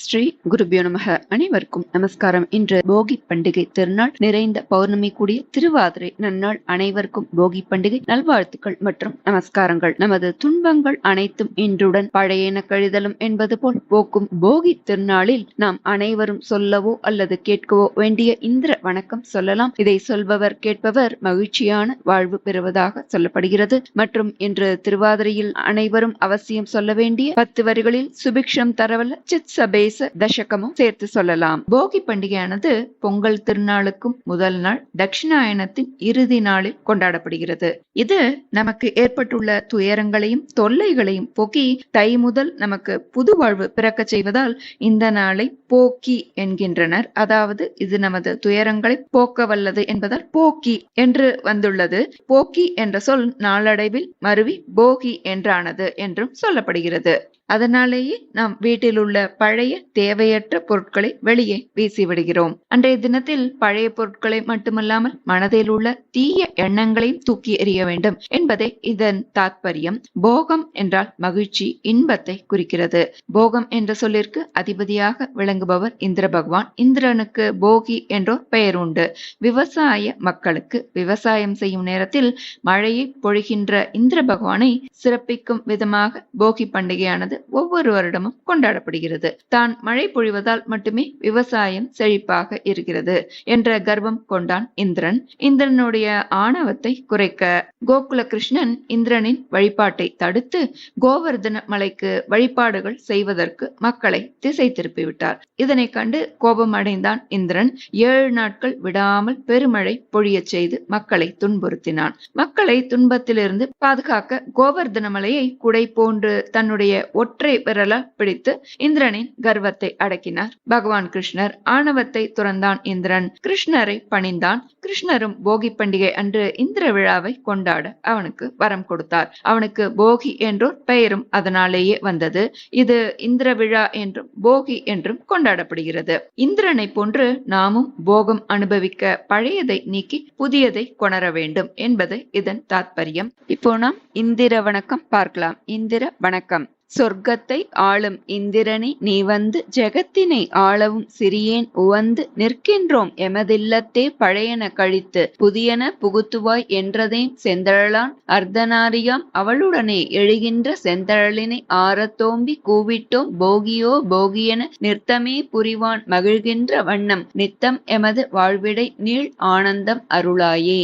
ஸ்ரீ குருபியோ நமக. அனைவருக்கும் நமஸ்காரம். இன்று போகி பண்டிகை திருநாள் நிறைந்த பௌர்ணமி கூடிய திருவாதிரை நன்னாள் அனைவருக்கும் போகி பண்டிகை நல்வாழ்த்துக்கள் மற்றும் நமஸ்காரங்கள். நமது துன்பங்கள் அனைத்தும் இன்றுடன் பழையன கழிதலும் என்பது போல் போக்கும் போகி திருநாளில் நாம் அனைவரும் சொல்லவோ அல்லது கேட்கவோ வேண்டிய இந்திர வணக்கம் சொல்லலாம். இதை சொல்பவர் கேட்பவர் மகிழ்ச்சியான வாழ்வு பெறுவதாக சொல்லப்படுகிறது. மற்றும் இன்று திருவாதிரையில் அனைவரும் அவசியம் சொல்ல வேண்டிய பத்து வரிகளில் சுபிக்ஷம் தரவல்ல சித் சபேச தசகமும் சேர்த்து சொல்லலாம். போகி பண்டிகையானது பொங்கல் திருநாளுக்கும் முதல் நாள் தட்சிணாயனத்தின் இறுதி நாளில் கொண்டாடப்படுகிறது. இது நமக்கு ஏற்பட்டுள்ள துயரங்களையும் தொல்லைகளையும் போக்கி தை முதல் நமக்கு புது வாழ்வு பிறக்கச் செய்வதால் இந்த நாளை போக்கி என்கின்றனர். அதாவது இது நமது துயரங்களை போக்க வல்லது என்பதால் போக்கி என்று வந்துள்ளது. போக்கி என்ற சொல் நாளடைவில் மருவி போகி என்றானது என்றும் சொல்லப்படுகிறது. அதனாலேயே நாம் வீட்டில் உள்ள பழைய தேவையற்ற பொருட்களை வெளியே வீசிவிடுகிறோம். அன்றைய தினத்தில் பழைய பொருட்களை மட்டுமல்லாமல் மனதில் உள்ள தீய எண்ணங்களையும் தூக்கி எறிய வேண்டும் என்பதே இதன் தாத்பரியம். போகம் என்றால் மகிழ்ச்சி இன்பத்தை குறிக்கிறது. போகம் என்ற சொல்லிற்கு அதிபதியாக விளங்குபவர் இந்திர பகவான். இந்திரனுக்கு போகி என்றோர் பெயர் உண்டு. விவசாய மக்களுக்கு விவசாயம் செய்யும் நேரத்தில் மழையை பொழிகின்ற இந்திர பகவானை சிறப்பிக்கும் விதமாக போகி பண்டிகையானது ஒவ்வொரு வருடமும் கொண்டாடப்படுகிறது. தான் மழை பொழிவதால் மட்டுமே விவசாயம் செழிப்பாக இருக்கிறது என்ற கர்வம் கொண்டான் இந்திரன். இந்திரனுடைய ஆணவத்தை குறைக்க கோகுல கிருஷ்ணன் இந்திரனின் வழிபாட்டை தடுத்து கோவர்தன மலைக்கு வழிபாடுகள் செய்வதற்கு மக்களை திசை திருப்பிவிட்டார். இதனை கண்டு கோபம் அடைந்தான் இந்திரன். ஏழு நாட்கள் விடாமல் பெருமழை பொழியச் செய்து மக்களை துன்புறுத்தினான். மக்களை துன்பத்திலிருந்து பாதுகாக்க கோவர்தன மலையை குடை போன்று தன்னுடைய ஒற்றை விரல பிடித்து இந்திரனின் கர்வத்தை அடக்கினார். பகவான் கிருஷ்ணர் ஆணவத்தை துறந்தான் இந்திரன். கிருஷ்ணரை பணிந்தான். கிருஷ்ணரும் போகி பண்டிகை அன்று இந்திர விழாவை கொண்டாட அவனுக்கு வரம் கொடுத்தார். அவனுக்கு போகி என்றோர் பெயரும் அதனாலேயே வந்தது. இது இந்திர விழா என்றும் போகி என்றும் கொண்டாடப்படுகிறது. இந்திரனை போன்று நாமும் போகம் அனுபவிக்க பழையதை நீக்கி புதியதை கொணர வேண்டும் என்பது இதன் தாத்பரியம். இப்போ நாம் இந்திர வணக்கம் பார்க்கலாம். இந்திர வணக்கம். சொர்க்கத்தை ஆளும் இந்திரனே நீ வந்து ஜெகத்தினை ஆளவும் சிறியேன் உவந்து நிற்கின்றோம் எமதில்லத்தே பழையன கழித்து புதியன புகுத்துவாய் என்றதேன் செந்தழலான் அர்த்தநாரியாம் அவளுடனே எழுகின்ற செந்தழலினை ஆரத்தோம்பி கூவிட்டோம் போகியோ போகியன நிறுத்தமே புரிவான் மகிழ்கின்ற வண்ணம் நித்தம் எமது வாழ்விடை நீள் ஆனந்தம் அருளாயே.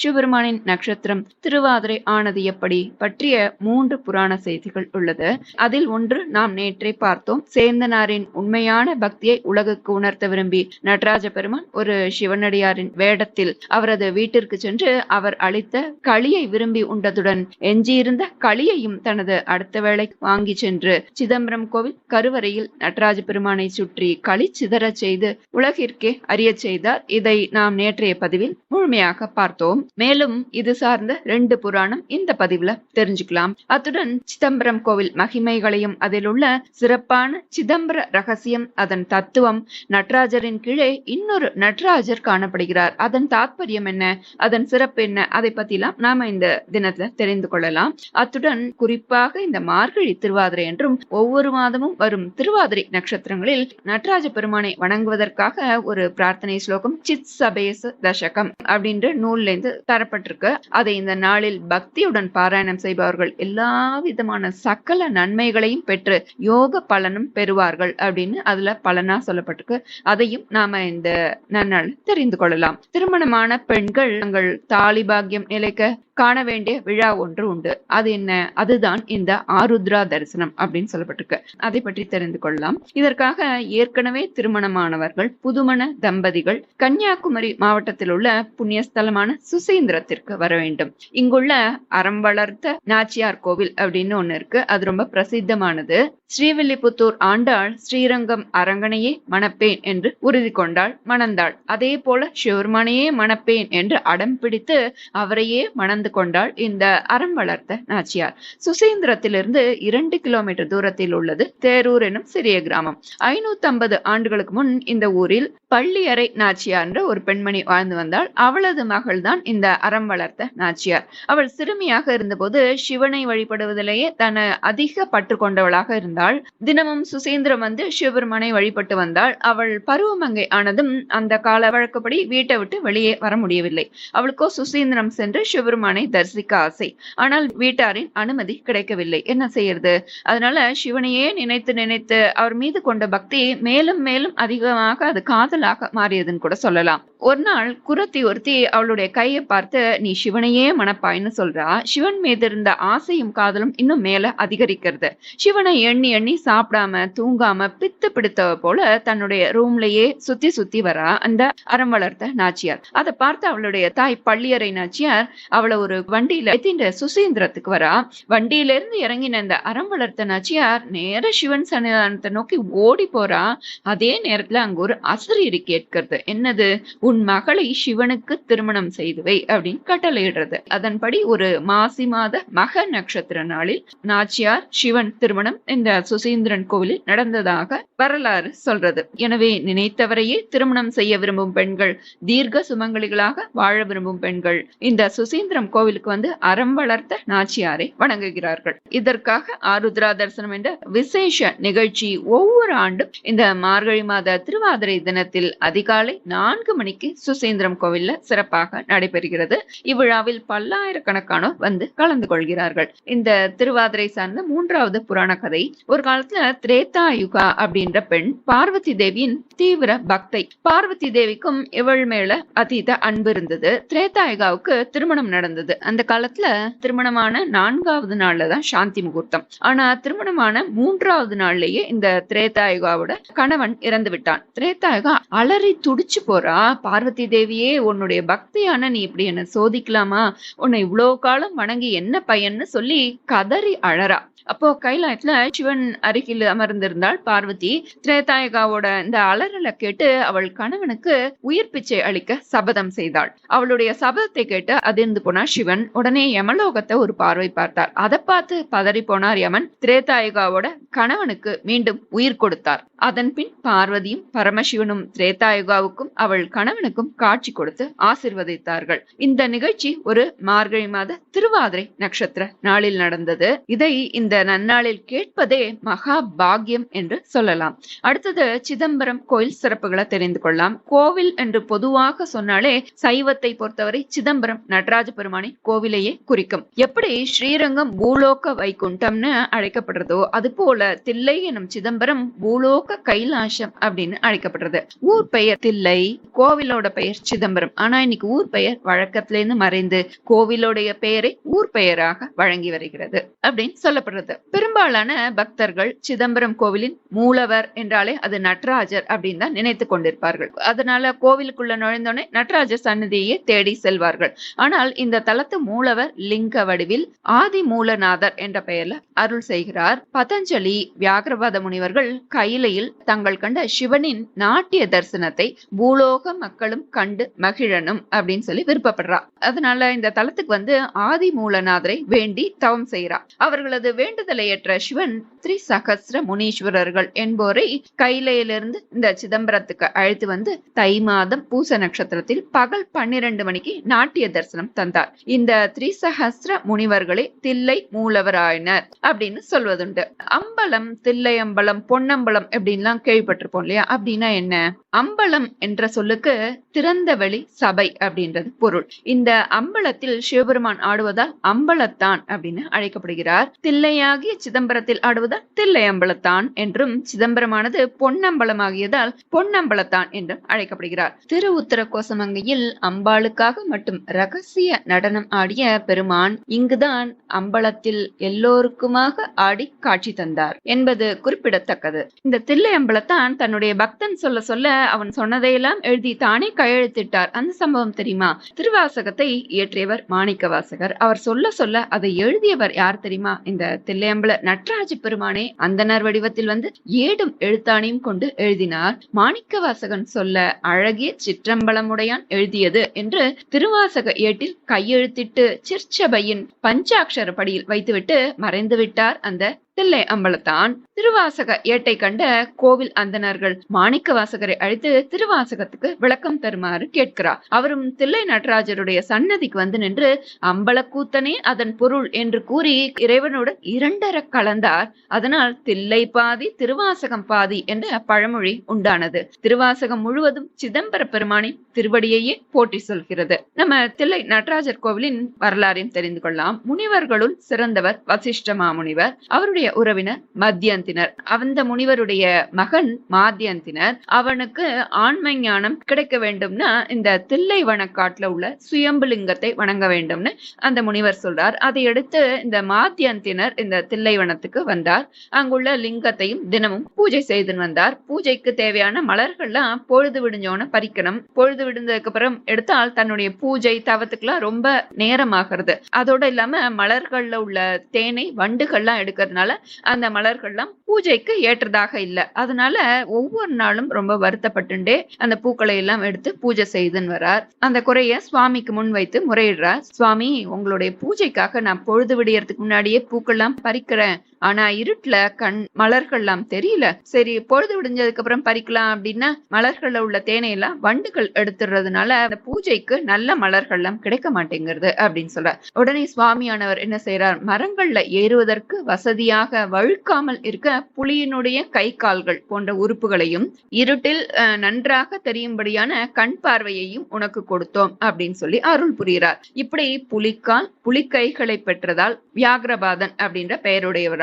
சிவபெருமானின் நட்சத்திரம் திருவாதிரை ஆனது எப்படி? பற்றிய மூன்று புராண செய்திகள் உள்ளது. அதில் ஒன்று நாம் நேற்றே பார்த்தோம். சேந்தனாரின் உண்மையான பக்தியை உலகுக்கு உணர்த்த விரும்பி நடராஜ பெருமான் ஒரு சிவனடியாரின் வேடத்தில் அவரது வீட்டிற்கு சென்று அவர் அளித்த களியை விரும்பி உண்டதுடன் எஞ்சியிருந்த களியையும் தனது அடுத்த வேளை வாங்கி சென்று சிதம்பரம் கோவில் கருவறையில் நடராஜ பெருமானை சுற்றி களி சிதறச் செய்து உலகிற்கே அறியச் செய்தார். இதை நாம் நேற்றைய பதிவில் முழுமையாக பார்த்தோம். மேலும் இது சார்ந்த ரெண்டு புராணம் இந்த பதிவுல தெரிஞ்சுக்கலாம். அத்துடன் சிதம்பரம் கோவில் மகிமைகளையும் அதில் உள்ள சிறப்பான சிதம்பர ரகசியம் அதன் தத்துவம் நடராஜரின் கீழே இன்னொரு நடராஜர் காணப்படுகிறார். அதன் தாத்பரியம் என்ன? அதன் சிறப்பு என்ன? அதை பத்திலாம் நாம இந்த தினத்துல தெரிந்து கொள்ளலாம். அத்துடன் குறிப்பாக இந்த மார்கழி திருவாதிரை என்றும் ஒவ்வொரு மாதமும் வரும் திருவாதிரை நட்சத்திரங்களில் நடராஜ பெருமானை வணங்குவதற்காக ஒரு பிரார்த்தனை ஸ்லோகம் சித் சபேச தசகம் அப்படின்ற நூல்ல இருந்து தரப்பட்டிருக்கு. அதை இந்த நாளில் பக்தியுடன் பாராயணம் செய்பவர்கள் எல்லா விதமான சகல நன்மைகளையும் பெற்று யோக பலனும் பெறுவார்கள் அப்படின்னு அதுல பலனா சொல்லப்பட்டிருக்கு. அதையும் நாம இந்த நன்னாள் தெரிந்து கொள்ளலாம். திருமணமான பெண்கள் தங்கள் தாலி பாக்கியம் நிலைக்க காண வேண்டிய விழா ஒன்று உண்டு. அது என்ன? அதுதான் இந்த ஆருத்ரா தரிசனம் அப்படின்னு சொல்லப்பட்டிருக்கு. அதை பற்றி தெரிந்து கொள்ளலாம். இதற்காக ஏற்கனவே திருமணமானவர்கள் புதுமண தம்பதிகள் கன்னியாகுமரி மாவட்டத்தில் உள்ள புண்ணியஸ்தலமான சுசீந்திரத்திற்கு வர வேண்டும். இங்குள்ள அறம் வளர்த்த நாச்சியார் கோவில் அப்படின்னு ஒண்ணு இருக்கு. அது ரொம்ப பிரசித்தமானது. ஸ்ரீவில்லிபுத்தூர் ஆண்டாள் ஸ்ரீரங்கம் அரங்கனையே மணப்பேன் என்று உறுதி கொண்டாள் மணந்தாள். அதே போல சிவருமானையே மணப்பேன் என்று அடம் பிடித்து அவரையே மணந்து கலந்து கொண்டாள் இந்த அறம் வளர்த்த நாச்சியார். சுசீந்திரத்திலிருந்து இரண்டு கிலோமீட்டர் தூரத்தில் உள்ளது. தேரூர் எனும் சிறிய கிராமம். ஐநூத்தி ஐம்பது ஆண்டுகளுக்கு முன் இந்த ஊரில் பள்ளியறை நாச்சியார் ஒரு பெண்மணி வாழ்ந்து வந்தாள். அவளது மகள்தான் இந்த அறம் வளர்த்த நாச்சியார். அவள் சிறுமியாக இருந்தபோது சிவனை வழிபடுவதிலேயே தன்னை அதிக பற்று கொண்டவளாக இருந்தாள். தினமும் சுசீந்திரம் வந்து சிவபெருமானை வழிபட்டு வந்தாள். அவள் பருவமங்கை ஆனதும் அந்த கால வழக்கப்படி வீட்டை விட்டு வெளியே வர முடியவில்லை. அவளுக்கோ சுசீந்திரம் சென்று சிவபெருமானை தரிசிக்க ஆசை. ஆனால் வீட்டாரின் அனுமதி கிடைக்கவில்லை. என்ன செய்யறது? அதனால சிவனையே நினைத்து நினைத்து அவர் மீது கொண்ட பக்தி மேலும் மேலும் அதிகமாக அது காதல் காதலாக மாறியதுன்னு கூட சொல்லலாம். ஒரு நாள் குரத்தி ஒருத்தி அவளுடைய கையை பார்த்து நீ சிவனையே மணப்பாய்ன்னு சொல்றா. சிவன் மீது இருந்த ஆசையும் காதலும் இன்னும் மேல அதிகரிக்கிறது. சிவனை எண்ணி எண்ணி சாப்பிடாம தூங்காம பித்து பிடித்தவ போல தன்னுடைய ரூம்லயே சுத்தி சுத்தி வரா அந்த அறம் வளர்த்த நாச்சியார். அதை பார்த்து அவளுடைய தாய் பள்ளியறை நாச்சியார் அவளை ஒரு வண்டியில எத்தின்ற சுசீந்திரத்துக்கு வரா. வண்டியில இருந்து இறங்கின அந்த அறம் வளர்த்த நாச்சியார் நேர சிவன் சன்னிதானத்தை நோக்கி ஓடி போறா. அதே நேரத்துல அங்க ஒரு அசிரியர் அசரீரி கேட்கிறது. என்னது? உன் மகளை சிவனுக்கு திருமணம் செய்து வை அப்படின்னு கட்டளையிடுறது. அதன்படி ஒரு மாசி மாத மக நட்சத்திர நாளில் நாச்சியார் சிவன் திருமணம் இந்த சுசீந்திரன் கோவிலில் நடந்ததாக வரலாறு சொல்றது. எனவே நினைத்தவரையே திருமணம் செய்ய விரும்பும் பெண்கள் தீர்க்க சுமங்கலிகளாக வாழ விரும்பும் பெண்கள் இந்த சுசீந்திரம் கோவிலுக்கு வந்து அறம் வளர்த்த நாச்சியாரை வணங்குகிறார்கள். இதற்காக ஆருத்ரா தரிசனம் என்ற விசேஷ நிகழ்ச்சி ஒவ்வொரு ஆண்டும் இந்த மார்கழி மாத திருவாதிரை தினத்தில் அதிகாலை நான்கு மணிக்கு சுசீந்திரம் கோவில்ல சிறப்பாக நடைபெறுகிறது. இவ்விழாவில் பல்லாயிரக்கணக்கானோர் வந்து கலந்து கொள்கிறார்கள். இந்த திருவாதிரை சார்ந்த மூன்றாவது புராண கதை ஒரு காலத்துல திரேதா யுகா அப்படின்ற பெண் பார்வதி தேவியின் தீவிர பக்தை. பார்வதி தேவிக்கும் இவள் மேல அதீத அன்பு இருந்தது. திரேதாயுகாவுக்கு திருமணம் நடந்தது. அந்த காலத்துல திருமணமான நான்காவது நாள்ல தான் சாந்தி முகூர்த்தம். ஆனா திருமணமான மூன்றாவது நாள்லயே இந்த திரேதாயுகாவோட கணவன் இறந்து விட்டான் திரேதாயுகா அலறி துடிச்சு போறா. பார்வதி தேவியே உன்னுடைய பக்தியான நீ இப்படி என்ன சோதிக்கலாமா? உன்னை இவ்வளவு காலம் வணங்கி என்ன பையன்னு சொல்லி கதறி அழறா. அப்போ கைலாயத்துல சிவன் அருகில் அமர்ந்திருந்தாள் பார்வதி. திரேதாயகாவோட இந்த அலறலை கேட்டு அவள் கணவனுக்கு உயிர் பிச்சை அளிக்க சபதம் செய்தாள். அவளுடைய சபதத்தை கேட்டு அதிர்ந்து போனார் சிவன் உடனே யமலோகத்தை ஒரு பார்வை பார்த்தார். அதை பார்த்து பதறி போனார் யமன். திரேதாயகாவோட கணவனுக்கு மீண்டும் உயிர் கொடுத்தார். அதன் பின் பார்வதியும் பரமசிவனும் திரேதாயுகாவுக்கும் அவள் கணவனுக்கும் காட்சி கொடுத்து ஆசிர்வதித்தார்கள். இந்த நிகழ்ச்சி ஒரு மார்கழி மாத திருவாதிரை நட்சத்திர நாளில் நடந்தது. இதை இந்த நன்னாளில் கேட்பதே மகா பாக்யம் என்று சொல்லலாம். அடுத்தது சிதம்பரம் கோயில் சிறப்புகளை தெரிந்து கொள்ளலாம். கோவில் என்று பொதுவாக சொன்னாலே சைவத்தை பொறுத்தவரை சிதம்பரம் நடராஜ பெருமானின் கோவிலையே குறிக்கும். எப்படி ஸ்ரீரங்கம் பூலோக வைகுண்டம்னு அழைக்கப்படுறதோ அது போல தில்லை எனும் சிதம்பரம் பூலோக கைலாசம் அப்படின்னு அழைக்கப்படுறது. ஊர் பெயர் தில்லை கோவிலோட பெயர் சிதம்பரம். ஆனா இன்னைக்கு ஊர் பெயர் வழக்கத்திலேருந்து மறைந்து கோவிலோடைய பெயரை ஊர் பெயராக வழங்கி வருகிறது அப்படின்னு சொல்லப்படுறது. பெரும்பாலான பக்தர்கள் சிதம்பரம் கோவிலின் மூலவர் என்றாலே அது நடராஜர் அப்படின்னு தான் நினைத்து கொண்டிருப்பார்கள். அதனால கோவிலுக்குள்ள நுழைந்தோடனே நடராஜர் சன்னதியை தேடி செல்வார்கள். ஆனால் இந்த தலத்து மூலவர் லிங்க வடிவில் ஆதி மூலநாதர் என்ற பெயர்ல அருள் செய்கிறார். பதஞ்சலி வியாகரபாத முனிவர்கள் கையிலையில் தங்கள் கண்ட சிவனின் நாட்டிய தரிசனத்தை பூலோக மக்களும் கண்டு மகிழனும் அப்படின்னு சொல்லி விருப்பப்படுறா. அதனால இந்த தலத்துக்கு வந்து ஆதி மூலநாதரை வேண்டி தவம் செய்யறா அவர்களது வேண்டுதலை ஏற்ற சிவன் திரிசகஸ்ர முனீஸ்வரர்கள் என்போரை கைலையிலிருந்து இந்த சிதம்பரத்துக்கு அழைத்து வந்து தை மாதம் பூச நட்சத்திரத்தில் பகல் பன்னிரண்டு மணிக்கு நாட்டிய தரிசனம் தந்தார். இந்த திரிசகசிர முனிவர்களே தில்லை மூலவராயினர் அப்படின்னு சொல்வதுண்டு. அம்பலம் தில்லை அம்பலம் பொன்னம்பலம் எப்படின்லாம் கேள்விப்பட்டிருப்போம் இல்லையா? அப்படின்னா என்ன? அம்பலம் என்ற சொல்லுக்கு திறந்தவெளி சபை அப்படின்றது பொருள். இந்த அம்பலத்தில் சிவபெருமான் ஆடுவதால் அம்பலத்தான் அப்படின்னு அழைக்கப்படுகிறார். தில்லையாகிய சிதம்பரத்தில் ஆடுவதால் தில்லை அம்பலத்தான் என்றும் சிதம்பரமானது பொன்னம்பலமாகியதால் பொன்னம்பலத்தான் என்றும் அழைக்கப்படுகிறார். திரு உத்தர கோசமங்கையில் அம்பாளுக்காக மட்டும் ரகசிய நடனம் ஆடிய பெருமான் இங்குதான் அம்பலத்தில் எல்லோருக்குமாக ஆடி காட்சி தந்தார் என்பது குறிப்பிடத்தக்கது. இந்த தில்லை அம்பலத்தான் தன்னுடைய பக்தன் சொல்ல சொல்ல அவன் சொன்னதையெல்லாம் எழுதி தானே கையெழுத்திட்டார். அந்த சம்பவம் தெரியுமா? திருவாசகத்தை இயற்றியவர் மாணிக்க வாசகர் அவர் சொல்ல சொல்ல அதை எழுதியவர் யார் தெரியுமா? இந்த தில்லையம்பல நட்ராஜ பெருமானே அந்தனர் வடிவத்தில் வந்து ஏடும் எழுத்தானையும் கொண்டு எழுதினார். மாணிக்க வாசகன் சொல்ல அழகிய சிற்றம்பலமுடையான் எழுதியது என்று திருவாசக ஏட்டில் கையெழுத்திட்டு சிற்சபையின் பஞ்சாட்சர படியில் வைத்துவிட்டு மறைந்து விட்டார் அந்த தில்லை அம்பலத்தான் திருவாசக ஏட்டை கண்ட கோவில் அந்தனர்கள் மாணிக்க வாசகரை அழைத்து திருவாசகத்துக்கு விளக்கம் தருமாறு கேட்கிறார். அவரும் தில்லை நடராஜருடைய சன்னதிக்கு வந்து நின்று அம்பலக்கூத்தனே அதன் பொருள் என்று கூறி இறைவனுடன் இரண்டர கலந்தார். அதனால் தில்லை பாதி திருவாசகம் பாதி என்ற பழமொழி உண்டானது. திருவாசகம் முழுவதும் சிதம்பர பெருமானின் திருவடியையே போட்டி சொல்கிறது. நம்ம தில்லை நடராஜர் கோவிலின் வரலாறையும் தெரிந்து கொள்ளலாம். முனிவர்களுள் சிறந்தவர் வசிஷ்ட மாமுனிவர். அவருடைய உறவினர் மத்தியந்தினர். அந்த முனிவருடைய மகன் மாத்தியந்தினர் அவனுக்கு ஆண்மை ஞானம் கிடைக்க வேண்டும்னா இந்த தில்லை வனக்காட்டுல உள்ள சுயம்புலிங்கத்தை வணங்க வேண்டும்னு அந்த முனிவர் சொல்றார். அதை அடுத்து இந்த மாத்தியந்தினர் இந்த தில்லை வனத்துக்கு வந்தார். அங்குள்ள லிங்கத்தையும் தினமும் பூஜை செய்து வந்தார். பூஜைக்கு தேவையான மலர்கள்லாம் பொழுது விடிஞ்சோன்னு பறிக்கணும். பொழுது விடுந்ததுக்கு அப்புறம் எடுத்தால் தன்னுடைய பூஜை தவத்துக்குலாம் ரொம்ப நேரமாகிறது. அதோட இல்லாம மலர்கள்ல உள்ள தேனை வண்டுகள்லாம் எடுக்கிறதுனால அந்த மலர்கள்லாம் பூஜைக்கு ஏற்றதாக இல்லை. அதனால ஒவ்வொரு நாளும் ரொம்ப வருத்தப்பட்டுண்டே அந்த பூக்களை எல்லாம் எடுத்து பூஜை செய்துன்னு வரார். அந்த குறைய சுவாமிக்கு முன் வைத்து முறையிடுறார். சுவாமி உங்களுடைய பூஜைக்காக நான் பொழுது விடியறதுக்கு முன்னாடியே பூக்கள்லாம் பறிக்கிறேன். ஆனா இருட்டுல கண் மலர்கள்லாம் தெரியல. சரி பொழுது விடிஞ்சதுக்கு அப்புறம் பறிக்கலாம் அப்படின்னா மலர்கள்ல உள்ள தேனையெல்லாம் வண்டுகள் எடுத்துறதுனால அந்த பூஜைக்கு நல்ல மலர்கள்லாம் கிடைக்க மாட்டேங்கிறது அப்படின்னு சொல்றார் உடனே சுவாமியானவர் என்ன செய்யறார் மரங்கள்ல ஏறுவதற்கு வசதியாக வழுக்காமல் இருக்க புலியினுடைய கை கால்கள் போன்ற உறுப்புகளையும் இருட்டில் அஹ், நன்றாக தெரியும்படியான கண் பார்வையையும் உனக்கு கொடுத்தோம் அப்படின்னு சொல்லி அருள் புரிகிறார். இப்படி புலிக்கால் புலிக்கைகளை பெற்றதால் வியாகிரபாதன் அப்படின்ற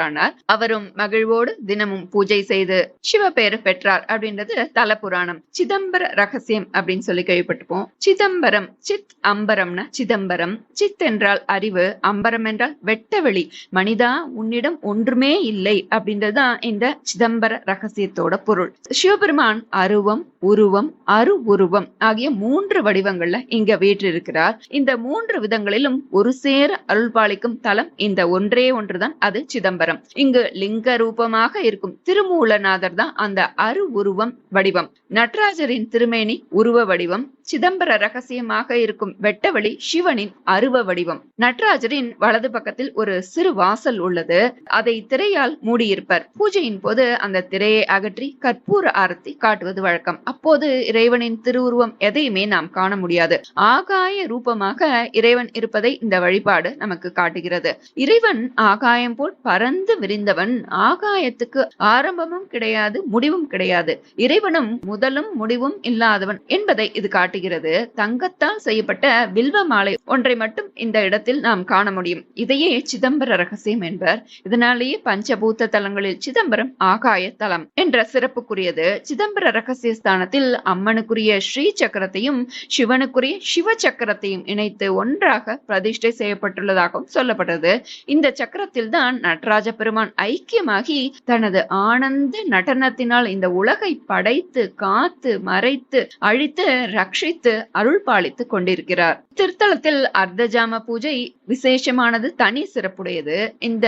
பெயருடையவரானார் அவரும் மகிழ்வோடு தினமும் பூஜை செய்து சிவபெயர் பெற்றார் அப்படின்றது தல புராணம் சிதம்பர ரகசியம் அப்படின்னு சொல்லி கேள்விப்பட்டிருப்போம். சிதம்பரம் சித் அம்பரம்னா சிதம்பரம். சித் என்றால் அறிவு அம்பரம் என்றால் வெட்டவெளி. மனிதா உன்னிடம் ஒன்றுமே இல்லை அப்படின்றதுதான் இந்த சிதம்பர ரகசியத்தோட பொருள். சிவபெருமான் அருவம் உருவம் அரு உருவம் ஆகிய மூன்று வடிவங்கள்ல இங்க வீற்றிருக்கிறார். இந்த மூன்று விதங்களிலும் ஒரு சேர அருள்பாலிக்கும் தலம் இந்த ஒன்றே ஒன்றுதான் அது சிதம்பரம். இங்கு லிங்க ரூபமாக இருக்கும் திருமூலநாதர் தான் அந்த அரு உருவம் வடிவம். நடராஜரின் திருமேனி உருவ வடிவம் சிதம்பர ரகசியமாக இருக்கும் வெட்டவழி சிவனின் அருவ வடிவம். நடராஜரின் வலது பக்கத்தில் ஒரு சிறு வாசல் உள்ளது அதை திரையால் மூடியிருப்பர். பூஜையின் போது அந்த திரையை அகற்றி கற்பூர ஆரத்தி காட்டுவது வழக்கம். அப்போது இறைவனின் திருவுருவம் எதையுமே நாம் காண முடியாது. ஆகாய ரூபமாக இறைவன் இருப்பதை இந்த வழிபாடு நமக்கு காட்டுகிறது. இறைவன் ஆகாயம் போல் பறந்து விரிந்தவன் ஆகாயத்துக்கு ஆரம்பமும் கிடையாது முடிவும் கிடையாது. இறைவனும் முதலும் முடிவும் இல்லாதவன் என்பதை இது காட்டுகிறது. தங்கத்தால் செய்யப்பட்ட வில்வ மாலை ஒன்றை மட்டும் இந்த இடத்தில் நாம் காண முடியும். இதையே சிதம்பர ரகசியம் என்பர். இதனாலேயே பஞ்சபூத்த தலங்களில் சிதம்பரம் ஆகாய தலம் என்ற சிறப்புக்குரியது. சிதம்பர ரகசிய ஸ்தானத்தில் ஸ்தானத்தில் அம்மனுக்குரிய ஸ்ரீ சக்கரத்தையும் சிவனுக்குரிய சிவ சக்கரத்தையும் இணைத்து ஒன்றாக பிரதிஷ்டை செய்யப்பட்டுள்ளதாகவும் சொல்லப்பட்டது. இந்த சக்கரத்தில் தான் நடராஜ பெருமான் ஐக்கியமாகி தனது ஆனந்த நடனத்தினால் இந்த உலகை படைத்து காத்து மறைத்து அழித்து ரட்சித்து அருள் பாலித்துக் கொண்டிருக்கிறார். திருத்தலத்தில் அர்த்தஜாம பூஜை விசேஷமானது தனி சிறப்புடையது. இந்த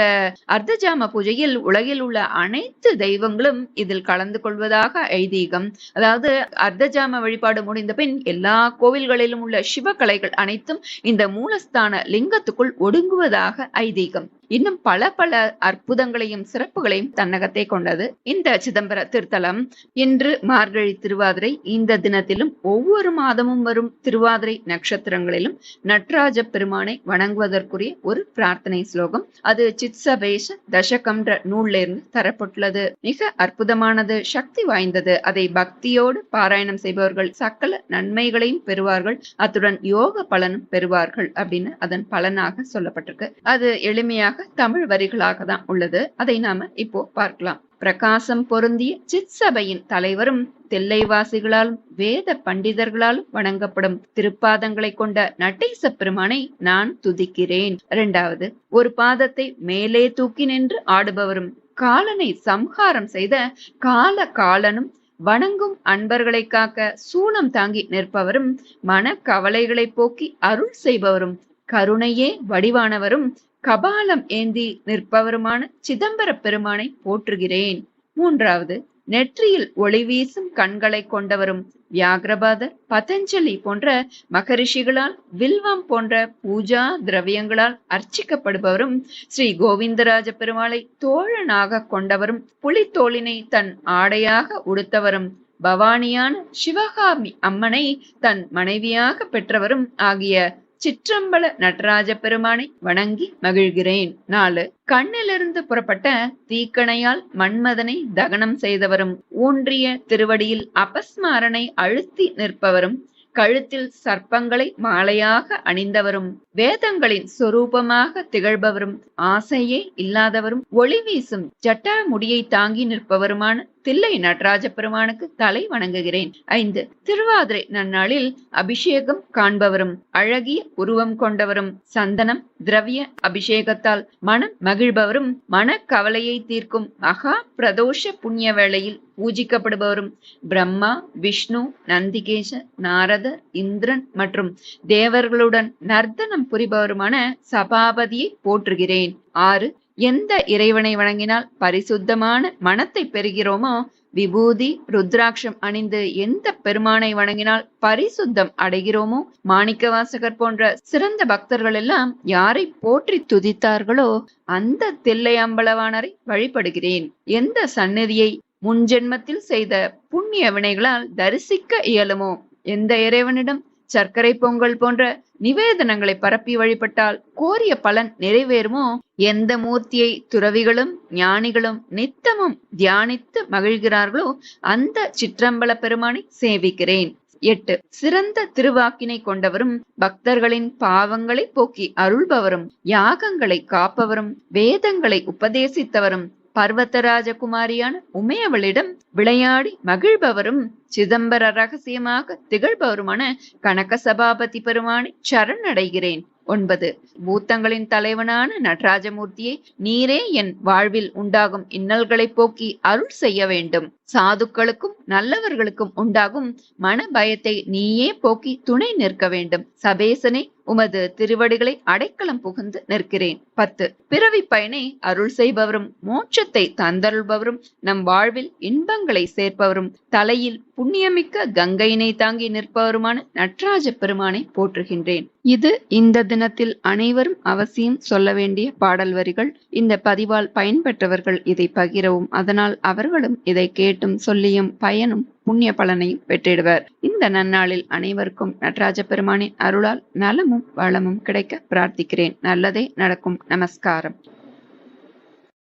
அர்த்தஜாம பூஜையில் உலகில் உள்ள அனைத்து தெய்வங்களும் இதில் கலந்து கொள்வதாக ஐதீகம். அதாவது அர்த்தஜாம வழிபாடு முடிந்த பின் எல்லா கோவில்களிலும் உள்ள சிவகலைகள் அனைத்தும் இந்த மூலஸ்தான லிங்கத்துக்குள் ஒடுங்குவதாக ஐதீகம். இன்னும் பல பல அற்புதங்களையும் சிறப்புகளையும் தன்னகத்தை கொண்டது. இந்த சிதம்பர திருத்தலம் இன்று மார்கழி திருவாதிரை இந்த தினத்திலும் ஒவ்வொரு மாதமும் வரும் திருவாதிரை நட்சத்திரங்களிலும் நட்ராஜ பெருமானை வணங்குவது வணங்குவதற்குரிய ஒரு பிரார்த்தனை ஸ்லோகம். அது சித்சபேஷ தசகம்ன்ற நூல்ல இருந்து தரப்பட்டுள்ளது. மிக அற்புதமானது சக்தி வாய்ந்தது. அதை பக்தியோடு பாராயணம் செய்பவர்கள் சக்கல நன்மைகளையும் பெறுவார்கள். அத்துடன் யோக பலனும் பெறுவார்கள் அப்படின்னு அதன் பலனாக சொல்லப்பட்டிருக்கு. அது எளிமையாக தமிழ் வரிகளாக தான் உள்ளது. அதை நாம இப்போ பார்க்கலாம். பிரகாசம் பொருந்திய சித் சபையின் தலைவரும் தில்லைவாசிகளால் வேத பண்டிதர்களால் வணங்கப்படும் திருப்பாதங்களை கொண்ட நடேச பெருமானை நான் துதிக்கிறேன். இரண்டாவது ஒரு பாதத்தை மேலே தூக்கி நின்று ஆடுபவரும் காலனை சம்ஹாரம் செய்த கால காலனும் வணங்கும் அன்பர்களை காக்க சூனம் தாங்கி நிற்பவரும் மன கவலைகளை போக்கி அருள் செய்பவரும் கருணையே வடிவானவரும் கபாலம் ஏந்தி நிற்பவருமான சிதம்பர பெருமானை போற்றுகிறேன். மூன்றாவது நெற்றியில் ஒளி வீசும் கண்களை கொண்டவரும் வியாகிரபாதர் பதஞ்சலி போன்ற மகரிஷிகளால் வில்வம் போன்ற பூஜா திரவியங்களால் அர்ச்சிக்கப்படுபவரும் ஸ்ரீ கோவிந்தராஜ பெருமாளை தோழனாக கொண்டவரும் புலித்தோளினை தன் ஆடையாக உடுத்தவரும் பவானியான சிவகாமி அம்மனை தன் மனைவியாக பெற்றவரும் ஆகிய சிற்றம்பல நடராஜ பெருமானை வணங்கி மகிழ்கிறேன். நாலு கண்ணிலிருந்து புறப்பட்ட தீக்கணையால் மன்மதனை தகனம் செய்தவரும் ஊன்றிய திருவடியில் அபஸ்மாரனை அழுத்தி நிற்பவரும் கழுத்தில் சர்ப்பங்களை மாலையாக அணிந்தவரும் வேதங்களின் சொரூபமாக திகழ்பவரும் ஆசையே இல்லாதவரும் ஒளி வீசும் ஜட்டா முடியை தாங்கி நிற்பவருமான தில்லை நடராஜ பெருமானுக்கு தலை வணங்குகிறேன். ஐந்து. திருவாதிரை நன்னாளில் அபிஷேகம் காண்பவரும் அழகிய உருவம் கொண்டவரும் சந்தனம் திரவிய அபிஷேகத்தால் மனம் மகிழ்பவரும் மன கவலையை தீர்க்கும் மகா பிரதோஷ புண்ணிய வேளையில் பூஜிக்கப்படுபவரும் பிரம்மா விஷ்ணு நந்திகேச நாரத இந்திரன் மற்றும் தேவர்களுடன் நர்த்தனம் புரிபவருமான சபாபதியை போற்றுகிறேன். ஆறு. எந்த இறைவனை வணங்கினால் பரிசுத்தமான மனத்தை பெறுகிறோமோ? விபூதி ருத்ராட்சம் அணிந்து எந்த பெருமானை வணங்கினால் பரிசுத்தம் அடைகிறோமோ? மாணிக்கவாசகர் போன்ற சிறந்த பக்தர்கள் எல்லாம் யாரை போற்றி துதித்தார்களோ அந்த தில்லை அம்பலவானரை வழிபடுகிறேன். எந்த சந்நிதியை முன்ஜென்மத்தில் செய்த புண்ணிய வினைகளால் தரிசிக்க இயலுமோ? எந்த இறைவனிடம் சர்க்கரை பொங்கல் போன்ற நிவேதனங்களை பரப்பி வழிபட்டால் கோரிய பலன் நிறைவேறுமோ? எந்த மூர்த்தியை துறவிகளும் ஞானிகளும் நித்தமும் தியானித்து மகிழ்கிறார்களோ அந்த சிற்றம்பல பெருமானை சேவிக்கிறேன். எட்டு. சிறந்த திருவாக்கினை கொண்டவரும் பக்தர்களின் பாவங்களை போக்கி அருள்பவரும் யாகங்களை காப்பவரும் வேதங்களை உபதேசித்தவரும் பர்வதராஜகுமாரியான உமையவளிடம் விளையாடி மகிழ்பவரும் சிதம்பர ரகசியமாக திகழ்பவருமான கனக சபாபதி பெருமானை சரணடைகிறேன். ஒன்பது. பூத்தங்களின் தலைவனான நடராஜமூர்த்தியை நீரே என் வாழ்வில் உண்டாகும் இன்னல்களை போக்கி அருள் செய்ய வேண்டும். சாதுக்களுக்கும் நல்லவர்களுக்கும் உண்டாகும் மன பயத்தை நீயே போக்கி துணை நிற்க வேண்டும். சபேசனை உமது திருவடிகளை அடைக்கலம் புகுந்து நிற்கிறேன். பத்து. பிறவி பயனை அருள் செய்பவரும் மோட்சத்தை தந்தருள்பவரும் நம் வாழ்வில் இன்பங்களை சேர்ப்பவரும் தலையில் புண்ணியமிக்க கங்கையினை தாங்கி நிற்பவருமான நட்ராஜ பெருமானை போற்றுகின்றேன். இது இந்த தினத்தில் அனைவரும் அவசியம் சொல்ல வேண்டிய பாடல் வரிகள். இந்த பதிவால் பயன்பெற்றவர்கள் இதை பகிரவும் அதனால் அவர்களும் இதை கேட்டும் சொல்லியும் பயனும். புண்ணிய பலனையும் பெற்றிடுவர். இந்த நன்னாளில் அனைவருக்கும் நடராஜ பெருமானின் அருளால் நலமும் வளமும் கிடைக்க பிரார்த்திக்கிறேன். நல்லதே நடக்கும். நமஸ்காரம்.